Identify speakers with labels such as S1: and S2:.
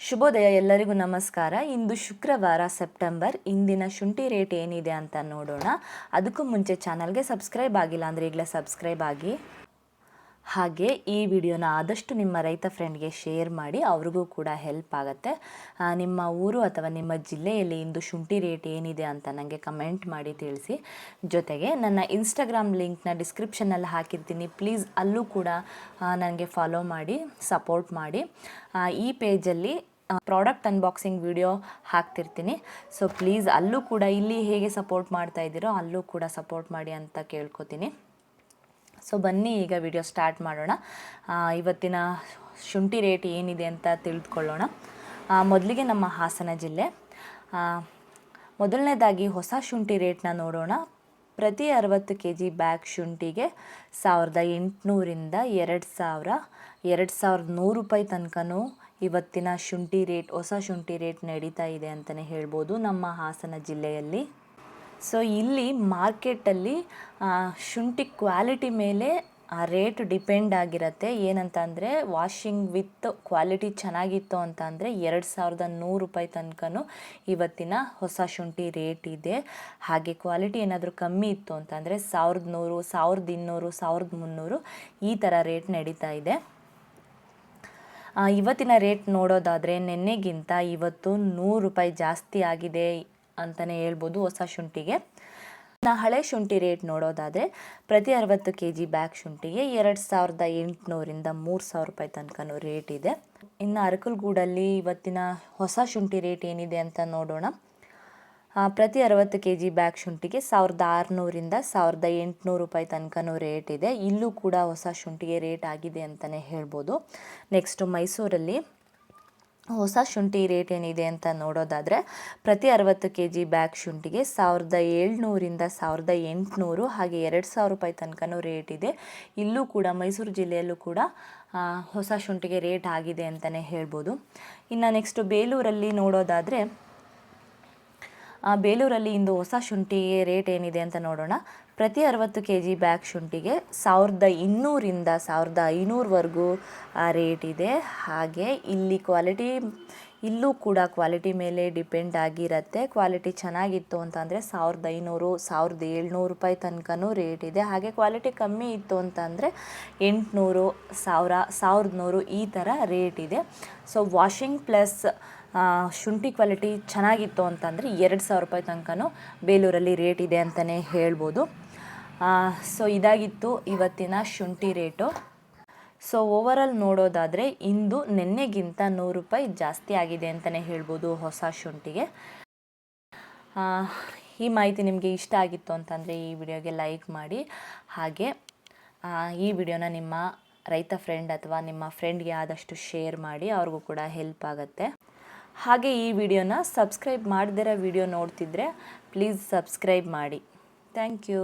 S1: ಶುಭೋದಯ ಎಲ್ಲರಿಗೂ ನಮಸ್ಕಾರ. ಇಂದು ಶುಕ್ರವಾರ ಸೆಪ್ಟೆಂಬರ್, ಇಂದಿನ ಶುಂಠಿ ರೇಟ್ ಏನಿದೆ ಅಂತ ನೋಡೋಣ. ಅದಕ್ಕೂ ಮುಂಚೆ ಚಾನಲ್ಗೆ ಸಬ್ಸ್ಕ್ರೈಬ್ ಆಗಿಲ್ಲ ಅಂದರೆ ಈಗಲೇ ಸಬ್ಸ್ಕ್ರೈಬ್ ಆಗಿ. ಹಾಗೆ ಈ ವಿಡಿಯೋನ ಆದಷ್ಟು ನಿಮ್ಮ ರೈತ ಫ್ರೆಂಡ್ಗೆ ಶೇರ್ ಮಾಡಿ ಅವ್ರಿಗೂ ಕೂಡ ಹೆಲ್ಪ್ ಆಗುತ್ತೆ. ನಿಮ್ಮ ಊರು ಅಥವಾ ನಿಮ್ಮ ಜಿಲ್ಲೆಯಲ್ಲಿ ಇಂದು ಶುಂಠಿ ರೇಟ್ ಏನಿದೆ ಅಂತ ನನಗೆ ಕಮೆಂಟ್ ಮಾಡಿ ತಿಳಿಸಿ. ಜೊತೆಗೆ ನನ್ನ ಇನ್ಸ್ಟಾಗ್ರಾಮ್ ಲಿಂಕ್ನ ಡಿಸ್ಕ್ರಿಪ್ಷನಲ್ಲಿ ಹಾಕಿರ್ತೀನಿ. ಪ್ಲೀಸ್ ಅಲ್ಲೂ ಕೂಡ ನನಗೆ ಫಾಲೋ ಮಾಡಿ ಸಪೋರ್ಟ್ ಮಾಡಿ. ಈ ಪೇಜಲ್ಲಿ ಪ್ರಾಡಕ್ಟ್ ಅನ್ಬಾಕ್ಸಿಂಗ್ ವಿಡಿಯೋ ಹಾಕ್ತಿರ್ತೀನಿ. ಸೊ ಪ್ಲೀಸ್ ಅಲ್ಲೂ ಕೂಡ, ಇಲ್ಲಿ ಹೇಗೆ ಸಪೋರ್ಟ್ ಮಾಡ್ತಾ ಇದ್ದೀರೋ ಅಲ್ಲೂ ಕೂಡ ಸಪೋರ್ಟ್ ಮಾಡಿ ಅಂತ ಕೇಳ್ಕೊತೀನಿ. ಸೊ ಬನ್ನಿ, ಈಗ ವಿಡಿಯೋ ಸ್ಟಾರ್ಟ್ ಮಾಡೋಣ. ಇವತ್ತಿನ ಶುಂಠಿ ರೇಟ್ ಏನಿದೆ ಅಂತ ತಿಳಿದುಕೊಳ್ಳೋಣ ಮೊದಲಿಗೆ ನಮ್ಮ ಹಾಸನ ಜಿಲ್ಲೆ. ಮೊದಲನೇದಾಗಿ ಹೊಸ ಶುಂಠಿ ರೇಟ್ನ ನೋಡೋಣ. ಪ್ರತಿ ಅರವತ್ತು ಕೆ ಜಿ ಬ್ಯಾಗ್ ಶುಂಠಿಗೆ ಸಾವಿರದ ಎಂಟುನೂರಿಂದ ಎರಡು ಸಾವಿರ, ಎರಡು ಸಾವಿರದ ನೂರು ರೂಪಾಯಿ ತನಕನೂ ಇವತ್ತಿನ ಶುಂಠಿ ರೇಟ್ ಹೊಸ ಶುಂಠಿ ರೇಟ್ ನಡೀತಾ ಇದೆ ಅಂತಲೇ ಹೇಳ್ಬೋದು ನಮ್ಮ ಹಾಸನ ಜಿಲ್ಲೆಯಲ್ಲಿ. ಸೊ ಇಲ್ಲಿ ಮಾರ್ಕೆಟಲ್ಲಿ ಶುಂಠಿ ಕ್ವಾಲಿಟಿ ಮೇಲೆ, ಆ ರೇಟ್ ಡಿಪೆಂಡ್ ಆಗಿರುತ್ತೆ. ಏನಂತ ಅಂದರೆ ವಾಷಿಂಗ್ ವಿತ್ ಕ್ವಾಲಿಟಿ ಚೆನ್ನಾಗಿತ್ತು ಅಂತ ಅಂದರೆ ಎರಡು ಸಾವಿರದ ನೂರು ರೂಪಾಯಿ ತನಕನೂ ಇವತ್ತಿನ ಹೊಸ ಶುಂಠಿ ರೇಟ್ ಇದೆ. ಹಾಗೆ ಕ್ವಾಲಿಟಿ ಏನಾದರೂ ಕಮ್ಮಿ ಇತ್ತು ಅಂತಂದರೆ, ಸಾವಿರದ ನೂರು, ಸಾವಿರದ ಇನ್ನೂರು, ಸಾವಿರದ ಮುನ್ನೂರು ಈ ಥರ ರೇಟ್ ನಡೀತಾ ಇದೆ. ಇವತ್ತಿನ ರೇಟ್ ನೋಡೋದಾದರೆ, ನೆನ್ನೆಗಿಂತ ಇವತ್ತು ನೂರು ರೂಪಾಯಿ ಜಾಸ್ತಿ ಆಗಿದೆ. ಅಂತಲೇ ಹೇಳ್ಬೋದು ಹೊಸ ಶುಂಠಿಗೆ. ನಾ ಹಳೆ ಶುಂಠಿ ರೇಟ್ ನೋಡೋದಾದರೆ ಪ್ರತಿ ಅರವತ್ತು ಕೆ ಜಿ ಬ್ಯಾಗ್ ಶುಂಠಿಗೆ ಎರಡು ಸಾವಿರದ ಎಂಟುನೂರಿಂದ ಮೂರು ಸಾವಿರ ರೂಪಾಯಿ ತನಕನೂ ರೇಟ್ ಇದೆ. ಇನ್ನು ಅರಕಲ್ಗೂಡಲ್ಲಿ ಇವತ್ತಿನ ಹೊಸ ಶುಂಠಿ ರೇಟ್ ಏನಿದೆ ಅಂತ ನೋಡೋಣ. ಪ್ರತಿ ಅರವತ್ತು ಕೆ ಜಿ ಬ್ಯಾಗ್ ಶುಂಠಿಗೆ ಸಾವಿರದ ಆರುನೂರಿಂದ ಸಾವಿರದ ಎಂಟುನೂರು ರೂಪಾಯಿ ತನಕನೂ ರೇಟ್ ಇದೆ. ಇಲ್ಲೂ ಕೂಡ ಹೊಸ ಶುಂಠಿಗೆ ರೇಟ್ ಆಗಿದೆ ಅಂತಲೇ ಹೇಳ್ಬೋದು. ನೆಕ್ಸ್ಟು ಮೈಸೂರಲ್ಲಿ ಹೊಸ ಶುಂಠಿ ರೇಟ್ ಏನಿದೆ ಅಂತ ನೋಡೋದಾದರೆ ಪ್ರತಿ ಅರವತ್ತು ಕೆ ಜಿ ಬ್ಯಾಗ್ ಶುಂಠಿಗೆ ಸಾವಿರದ ಏಳ್ನೂರಿಂದ ಸಾವಿರದ ಎಂಟುನೂರು, ಹಾಗೆ ಎರಡು ಸಾವಿರ ರೂಪಾಯಿ ತನಕನೂ ರೇಟ್ ಇದೆ. ಇಲ್ಲೂ ಕೂಡ ಮೈಸೂರು ಜಿಲ್ಲೆಯಲ್ಲೂ ಕೂಡ ಹೊಸ ಶುಂಠಿಗೆ ರೇಟ್ ಆಗಿದೆ ಅಂತಲೇ ಹೇಳ್ಬೋದು. ಇನ್ನು ನೆಕ್ಸ್ಟು ಬೇಲೂರಲ್ಲಿ ನೋಡೋದಾದರೆ ಬೇಲೂರಲ್ಲಿ ಇಂದು ಹೊಸ ಶುಂಠಿಗೆ ರೇಟ್ ಏನಿದೆ ಅಂತ ನೋಡೋಣ. ಪ್ರತಿ ಅರವತ್ತು ಕೆ ಜಿ ಬ್ಯಾಗ್ ಶುಂಠಿಗೆ ಸಾವಿರದ ಇನ್ನೂರಿಂದ ಸಾವಿರದ ಐನೂರವರೆಗೂ ರೇಟ್ ಇದೆ. ಹಾಗೆ ಇಲ್ಲಿ ಕ್ವಾಲಿಟಿ, ಇಲ್ಲೂ ಕೂಡ ಕ್ವಾಲಿಟಿ ಮೇಲೆ ಡಿಪೆಂಡ್ ಆಗಿರುತ್ತೆ. ಕ್ವಾಲಿಟಿ ಚೆನ್ನಾಗಿತ್ತು ಅಂತಂದರೆ ಸಾವಿರದ ಐನೂರು, ಸಾವಿರದ ಏಳ್ನೂರು ರೂಪಾಯಿ ತನಕನೂ ರೇಟ್ ಇದೆ. ಹಾಗೆ ಕ್ವಾಲಿಟಿ ಕಮ್ಮಿ ಇತ್ತು ಅಂತಂದರೆ ಎಂಟುನೂರು, ಸಾವಿರ, ಸಾವಿರದ ನೂರು ಈ ಥರ ರೇಟ್ ಇದೆ. ಸೊ, ವಾಷಿಂಗ್ ಪ್ಲಸ್ ಶುಂಠಿ ಕ್ವಾಲಿಟಿ ಚೆನ್ನಾಗಿತ್ತು ಅಂತಂದರೆ ಎರಡು ಸಾವಿರ ರೂಪಾಯಿ ತನಕನೂ ಬೇಲೂರಲ್ಲಿ ರೇಟ್ ಇದೆ ಅಂತಲೇ ಹೇಳ್ಬೋದು. ಸೊ ಇದಾಗಿತ್ತು ಇವತ್ತಿನ ಶುಂಠಿ ರೇಟು. ಸೊ ಓವರಾಲ್ ನೋಡೋದಾದರೆ ಇಂದು ನಿನ್ನೆಗಿಂತ ನೂರು ರೂಪಾಯಿ ಜಾಸ್ತಿ ಆಗಿದೆ ಅಂತಲೇ ಹೇಳ್ಬೋದು ಹೊಸ ಶುಂಠಿಗೆ. ಈ ಮಾಹಿತಿ ನಿಮಗೆ ಇಷ್ಟ ಆಗಿತ್ತು ಅಂತಂದರೆ ಈ ವಿಡಿಯೋಗೆ ಲೈಕ್ ಮಾಡಿ. ಹಾಗೆ ಈ ವಿಡಿಯೋನ ನಿಮ್ಮ ರೈತ ಫ್ರೆಂಡ್ ಅಥವಾ ನಿಮ್ಮ ಫ್ರೆಂಡ್ಗೆ ಆದಷ್ಟು ಶೇರ್ ಮಾಡಿ, ಅವ್ರಿಗೂ ಕೂಡ ಹೆಲ್ಪ್ ಆಗುತ್ತೆ. ಹಾಗೆ ಈ ವಿಡಿಯೋನ ಸಬ್ಸ್ಕ್ರೈಬ್ ಮಾಡದಿರೋ ವಿಡಿಯೋ ನೋಡ್ತಿದ್ರೆ ಪ್ಲೀಸ್ ಸಬ್ಸ್ಕ್ರೈಬ್ ಮಾಡಿ. Thank you